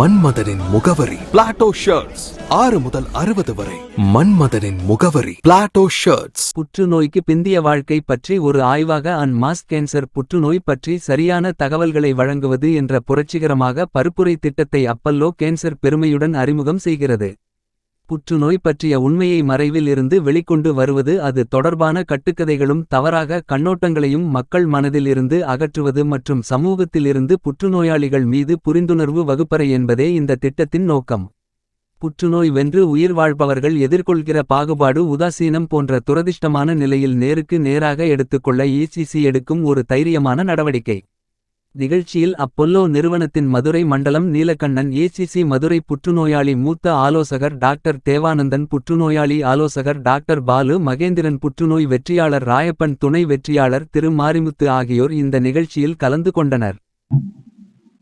மன்மதனின் முகவரி. Plato shirts ஆறு முதல் அறுபது வரை. மன்மதனின் முகவரி. பிளாட்டோ ஷர்ட்ஸ் புற்றுநோய்க்கு பிந்திய வாழ்க்கை பற்றி ஒரு ஆய்வாக அன் மாஸ் கேன்சர் புற்றுநோய் பற்றி சரியான தகவல்களை வழங்குவது என்ற புரட்சிகரமாக பருப்புரை திட்டத்தை அப்பல்லோ கேன்சர் பெருமையுடன் அறிமுகம் செய்கிறது. புற்றுநோய் பற்றிய உண்மையை மறைவில் இருந்து வெளிக்கொண்டு வருவது அது தொடர்பான கட்டுக்கதைகளும் தவறாக கண்ணோட்டங்களையும் மக்கள் மனதில் இருந்து அகற்றுவது மற்றும் சமூகத்திலிருந்து புற்றுநோயாளிகள் மீது புரிந்துணர்வு வகுப்பறை என்பதே இந்த திட்டத்தின் நோக்கம். புற்றுநோய் வென்று உயிர் வாழ்பவர்கள் எதிர்கொள்கிற பாகுபாடு உதாசீனம் போன்ற துரதிர்ஷ்டமான நிலையில் நேருக்கு நேராக எடுத்துக்கொள்ள இசிசி எடுக்கும் ஒரு தைரியமான நடவடிக்கை. நிகழ்ச்சியில் அப்பொல்லோ நிறுவனத்தின் மதுரை மண்டலம் நீலகண்ணன் ஏசிசி மதுரை புற்றுநோயாளி மூத்த ஆலோசகர் டாக்டர் தேவானந்தன் புற்றுநோயாளி ஆலோசகர் டாக்டர் பாலு மகேந்திரன் புற்றுநோய் வெற்றியாளர் ராயப்பன் துணை வெற்றியாளர் திரு மாரிமுத்து ஆகியோர் இந்த நிகழ்ச்சியில் கலந்து கொண்டனர்.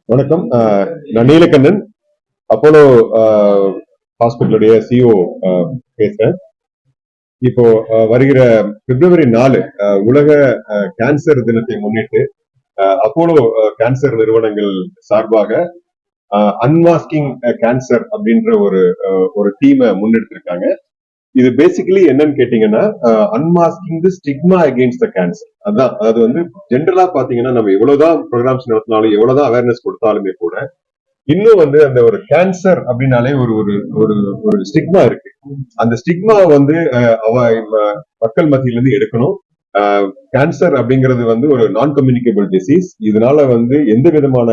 வணக்கம். ஆஹ் நான் நீலக்கண்ணன் அப்போலோ ஹாஸ்பிட்டலுடைய சிஓ பேசுறேன். இப்போ வருகிற பிப்ரவரி நாலு உலக கேன்சர் தினத்தை முன்னிட்டு அப்போலோ கேன்சர் நிறுவனங்கள் சார்பாக அன்மாஸ்கிங் கேன்சர் அப்படின்ற ஒரு ஒரு டீமை முன்னெடுத்திருக்காங்க. இது பேசிக்கலி என்னன்னு கேட்டீங்கன்னா unmasking the stigma against the cancer அதான் அது வந்து ஜென்ரலா பாத்தீங்கன்னா நம்ம எவ்வளவுதான் ப்ரோக்ராம்ஸ் நடத்தினாலும் எவ்வளவுதான் அவேர்னஸ் கொடுத்தாலுமே கூட இன்னும் வந்து அந்த ஒரு கேன்சர் அப்படின்னாலே ஒரு ஒரு ஒரு ஒரு ஸ்டிக்மா இருக்கு. அந்த ஸ்டிக்மா வந்து அவ மக்கள் மத்தியில இருந்து எடுக்கணும். கேன்சர் அப்படிங்கிறது வந்து ஒரு நான் கம்யூனிகபிள் டிசீஸ் இதனால வந்து எந்த விதமான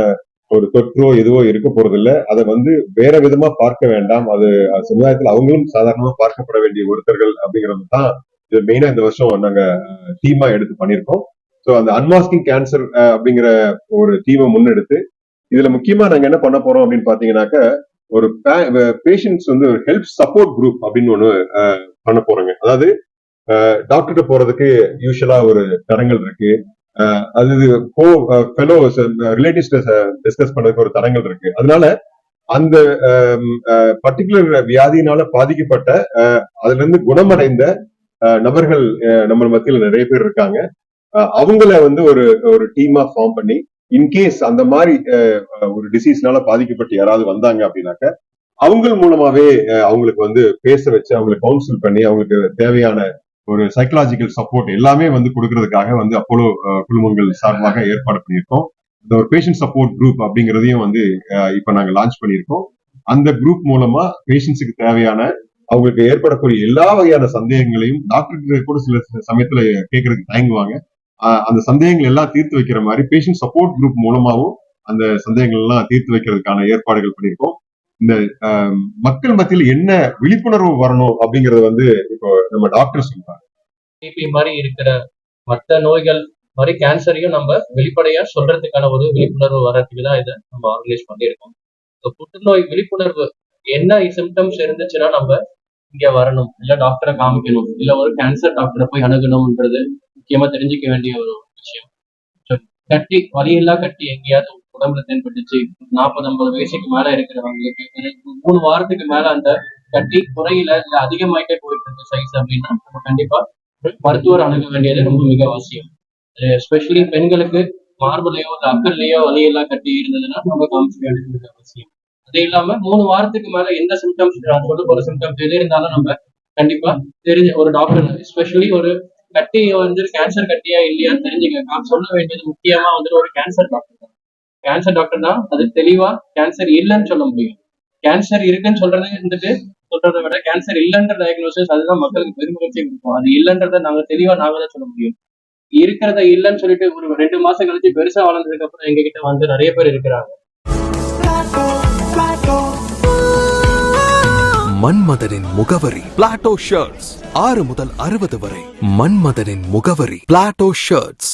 ஒரு தொற்றோ எதுவோ இருக்க போறது இல்ல அதை வந்து வேற விதமா பார்க்க வேண்டாம். அது சமுதாயத்தில் சமுதாயத்துல அவங்களும் சாதாரணமா பார்க்கப்பட வேண்டிய ஒருத்தர்கள் அப்படிங்கிறது தான் இது மெயினா இந்த வருஷம் நாங்க தீமா எடுத்து பண்ணியிருக்கோம். ஸோ அந்த அன்மாஸ்கிங் கேன்சர் அப்படிங்கிற ஒரு டீமை முன்னெடுத்து இதுல முக்கியமா நாங்க என்ன பண்ண போறோம் அப்படின்னு பாத்தீங்கன்னாக்க ஒரு பேஷண்ட்ஸ் வந்து ஒரு ஹெல்ப் சப்போர்ட் குரூப் அப்படின்னு ஒண்ணு பண்ண போறோங்க. அதாவது டாக்டர்கிட்ட போறதுக்கு யூஸ்வலா ஒரு தரங்கள் இருக்கு. அது கோ ஃபெலோ ரிலேட்டிவ்ஸ் டிஸ்கஸ் பண்றதுக்கு ஒரு தரங்கள் இருக்கு. அதனால அந்த பர்டிகுலர் வியாதியினால பாதிக்கப்பட்ட அதுல இருந்து குணமடைந்த அஹ், நபர்கள் அஹ், நம்ம மத்தியில நிறைய பேர் இருக்காங்க. அஹ், அவங்கள வந்து ஒரு ஒரு டீமா ஃபார்ம் பண்ணி இன்கேஸ் அந்த மாதிரி ஒரு டிசீஸ்னால பாதிக்கப்பட்டு யாராவது வந்தாங்க அப்படின்னாக்க அவங்க மூலமாவே அஹ், அவங்களுக்கு வந்து பேச வச்சு அவங்களுக்கு கவுன்சில் பண்ணி அவங்களுக்கு தேவையான ஒரு சைக்கலாஜிக்கல் சப்போர்ட் எல்லாமே வந்து கொடுக்கறதுக்காக வந்து அப்போலோ குழுமங்கள் சார்பாக ஏற்பாடு பண்ணியிருக்கோம். இந்த ஒரு பேஷண்ட் சப்போர்ட் குரூப் அப்படிங்கிறதையும் வந்து இப்போ இப்ப நாங்க லான்ச் பண்ணியிருக்கோம். அந்த குரூப் மூலமா பேஷண்ட்ஸுக்கு தேவையான அவங்களுக்கு ஏற்படக்கூடிய எல்லா வகையான சந்தேகங்களையும் டாக்டர் கூட சில சமயத்துல கேட்கறதுக்கு தயங்குவாங்க. அந்த சந்தேகங்கள் எல்லாம் தீர்த்து வைக்கிற மாதிரி பேஷண்ட் சப்போர்ட் குரூப் மூலமாவும் அந்த சந்தேகங்கள் எல்லாம் தீர்த்து வைக்கிறதுக்கான ஏற்பாடுகள் பண்ணியிருக்கோம். இந்த மக்கள் மத்தியில் என்ன விழிப்புணர்வு வரணும் அப்படிங்கறது வந்து இப்போ நம்ம டாக்டர் சொல்றாங்க பிபி மாதிரி இருக்கிற மற்ற நோய்கள் மாதிரி கேன்சரையும் நம்ம வெளிப்படையா சொல்றதுக்கான ஒரு விழிப்புணர்வு வர்றதுக்கு தான் இதை நம்ம ஆர்கனைஸ் பண்ணியிருக்கோம். புற்றுநோய் விழிப்புணர்வு என்ன சிம்டம்ஸ் இருந்துச்சுன்னா நம்ம இங்க வரணும். இல்ல டாக்டரை காமிக்கணும். இல்ல ஒரு கேன்சர் டாக்டரை போய் அணுகணும்ன்றது முக்கியமா தெரிஞ்சுக்க வேண்டிய ஒரு விஷயம். கட்டி வழியெல்லாம் கட்டி எங்கேயாவது உடம்புல தென்பட்டுச்சு. நாற்பது ஐம்பது வயசுக்கு மேல இருக்கிறவங்களுக்கு மூணு வாரத்துக்கு மேல அந்த கட்டி குறையில இல்ல அதிகமாயிட்டே போயிட்டு இருக்கு சைஸ் அப்படின்னா நம்ம கண்டிப்பா மருத்துவர் அணுக வேண்டியது ரொம்ப மிக அவசியம். எஸ்பெஷலி பெண்களுக்கு மார்புலையோ இல்ல அக்கல்லையோ வலியெல்லாம் கட்டி இருந்ததுன்னா நம்ம கவனிச்சு வேண்டியது மிக அவசியம். அது இல்லாம மூணு வாரத்துக்கு மேல எந்த சிம்டம்ஸ் நான் சொல்ல போற சிம்டம்ஸ் எது இருந்தாலும் நம்ம கண்டிப்பா தெரிஞ்ச ஒரு டாக்டர் எஸ்பெஷலி ஒரு கட்டி வந்து கேன்சர் கட்டியா இல்லையா தெரிஞ்சுக்க நான் சொல்ல வேண்டியது முக்கியமா வந்துட்டு ஒரு கேன்சர் டாக்டர் கேன்சர் டாக்டர் தான் அது தெளிவா கேன்சர் இல்லைன்னு சொல்ல முடியும். கேன்சர் இருக்குன்னு சொல்றது இருந்துட்டு சொல்றதை விட கேன்சர் இல்லைன்ற டயக்னோசிஸ் அதுதான் மக்களுக்கு பெருமகிழ்ச்சி கொடுக்கும். அது இல்லைன்றதை நாங்க தெளிவா நாங்க தான் சொல்ல முடியும். இருக்கிறத இல்லைன்னு சொல்லிட்டு ஒரு ரெண்டு மாசம் கழிச்சு பெருசா வளர்ந்ததுக்கு அப்புறம் எங்க கிட்ட வந்து நிறைய பேர் இருக்கிறாங்க. மன்மதனின் முகவரி பிளாட்டோ ஷர்ட்ஸ் ஆறு முதல் அறுபது வரை மன்மதனின் முகவரி பிளாட்டோ ஷர்ட்ஸ்